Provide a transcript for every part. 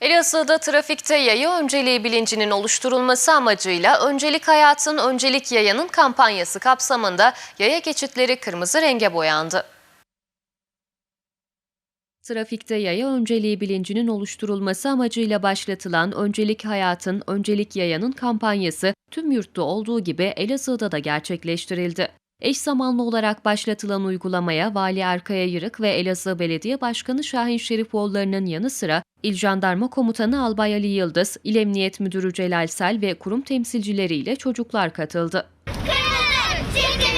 Elazığ'da trafikte yaya önceliği bilincinin oluşturulması amacıyla Öncelik Hayatın Öncelik Yayanın kampanyası kapsamında yaya geçitleri kırmızı renge boyandı. Trafikte yaya önceliği bilincinin oluşturulması amacıyla başlatılan Öncelik Hayatın Öncelik Yayanın kampanyası tüm yurtta olduğu gibi Elazığ'da da gerçekleştirildi. Eş zamanlı olarak başlatılan uygulamaya Vali Erkaya Yırık ve Elazığ Belediye Başkanı Şahin Şerifoğulları'nın yanı sıra İl Jandarma Komutanı Albay Ali Yıldız, İl Emniyet Müdürü Celal Sel ve kurum temsilcileriyle çocuklar katıldı. Kırmızı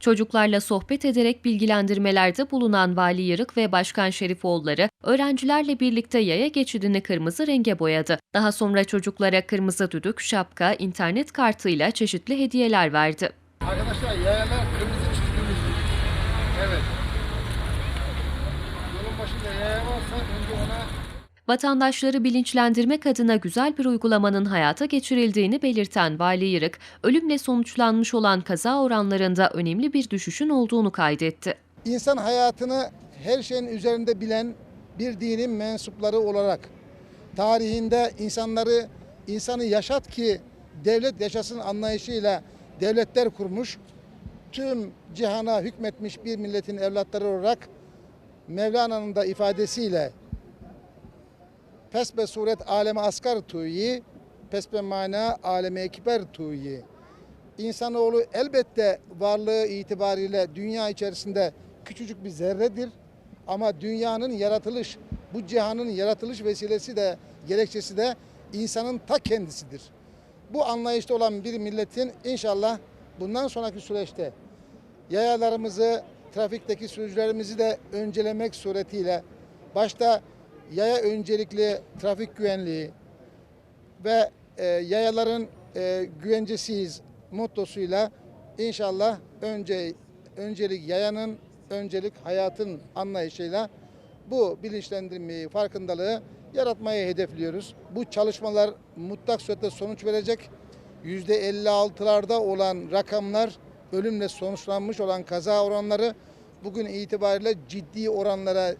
Çocuklarla sohbet ederek bilgilendirmelerde bulunan Vali Yırık ve Başkan Şerifoğulları, öğrencilerle birlikte yaya geçidini kırmızı renge boyadı. Daha sonra çocuklara kırmızı düdük, şapka, internet kartıyla çeşitli hediyeler verdi. Arkadaşlar yayalar kırmızı çizgimizdir. Evet. Yolun başında yaya varsa önce ona Vatandaşları bilinçlendirmek adına güzel bir uygulamanın hayata geçirildiğini belirten Vali Yırık, ölümle sonuçlanmış olan kaza oranlarında önemli bir düşüşün olduğunu kaydetti. insan hayatını her şeyin üzerinde bilen bir dinin mensupları olarak tarihinde insanları insanı yaşat ki devlet yaşasın anlayışıyla devletler kurmuş. Tüm cihana hükmetmiş bir milletin evlatları olarak Mevlana'nın da ifadesiyle Pesbe suret aleme asgar tuyi, pesbe mana aleme ekber tuyi. İnsanoğlu elbette varlığı itibariyle dünya içerisinde küçücük bir zerredir. Ama dünyanın yaratılış, bu cihanın yaratılış vesilesi de, gerekçesi de insanın ta kendisidir. Bu anlayışta olan bir milletin inşallah bundan sonraki süreçte yayalarımızı, trafikteki sürücülerimizi de öncelemek suretiyle başta yaya öncelikli trafik güvenliği ve e, yayaların e, güvencesiyiz mottosuyla inşallah önce öncelik yayanın öncelik hayatın anlayışıyla bu bilinçlendirmeyi, farkındalığı yaratmayı hedefliyoruz. Bu çalışmalar mutlak surette sonuç verecek. %56'larda olan rakamlar ölümle sonuçlanmış olan kaza oranları bugün itibariyle ciddi oranlara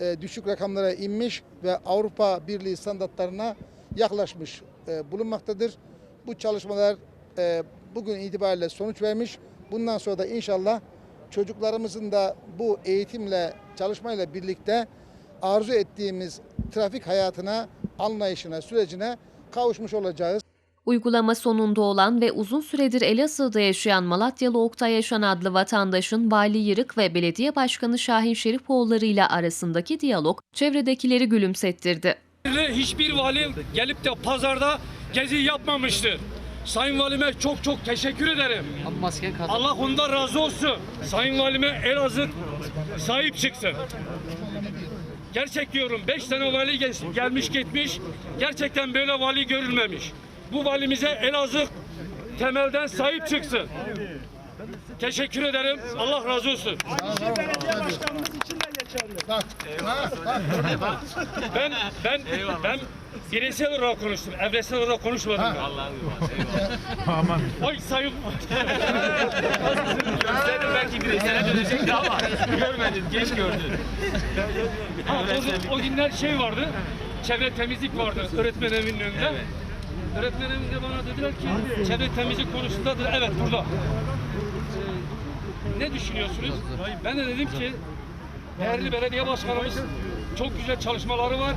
e, düşük rakamlara inmiş ve Avrupa Birliği standartlarına yaklaşmış e, bulunmaktadır. Bu çalışmalar e, bugün itibariyle sonuç vermiş. Bundan sonra da inşallah çocuklarımızın da bu eğitimle, çalışmayla birlikte arzu ettiğimiz trafik hayatına, anlayışına, sürecine kavuşmuş olacağız. Uygulama sonunda olan ve uzun süredir Elazığ'da yaşayan Malatyalı Oktay Yaşan adlı vatandaşın Vali Yırık ve Belediye Başkanı Şahin Şerifoğulları ile arasındaki diyalog çevredekileri gülümsettirdi. Hiçbir vali gelip de pazarda gezi yapmamıştır. Sayın Valime çok çok teşekkür ederim. Allah ondan razı olsun. Sayın Valime Elazığ sahip çıksın. Gerçek diyorum 5 tane vali gel- gelmiş gitmiş. Gerçekten böyle vali görülmemiş. Bu valimize Elazığ temelden sahip çıksın. Teşekkür ederim. Allah razı olsun. Ben ben ben bireysel olarak konuştum. Evresel olarak konuşmadım ben. Aman. Oy sayın. Gösterdim belki bireysele dönecekti ama görmedin, geç gördün. Ha, o, o günler şey vardı. Çevre temizlik vardı öğretmen evinin önünde. Öğretmen evinde bana dediler ki çevre temizlik konusundadır. Evet burada. Ee, ne düşünüyorsunuz? Ben de dedim ki değerli belediye başkanımız çok güzel çalışmaları var.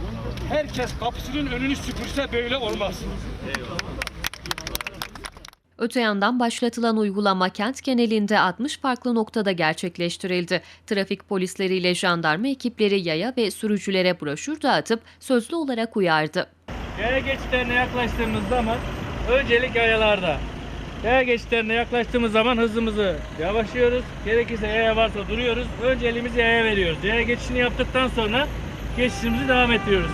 Herkes kapısının önünü süpürse böyle olmaz. Öte yandan başlatılan uygulama kent genelinde 60 farklı noktada gerçekleştirildi. Trafik polisleriyle jandarma ekipleri yaya ve sürücülere broşür dağıtıp sözlü olarak uyardı. Yaya geçitlerine yaklaştığımız zaman öncelik yayalarda. Yaya geçitlerine yaklaştığımız zaman hızımızı yavaşlıyoruz. Gerekirse yaya varsa duruyoruz. Önceliğimizi yaya veriyoruz. Yaya geçişini yaptıktan sonra geçişimizi devam ettiriyoruz.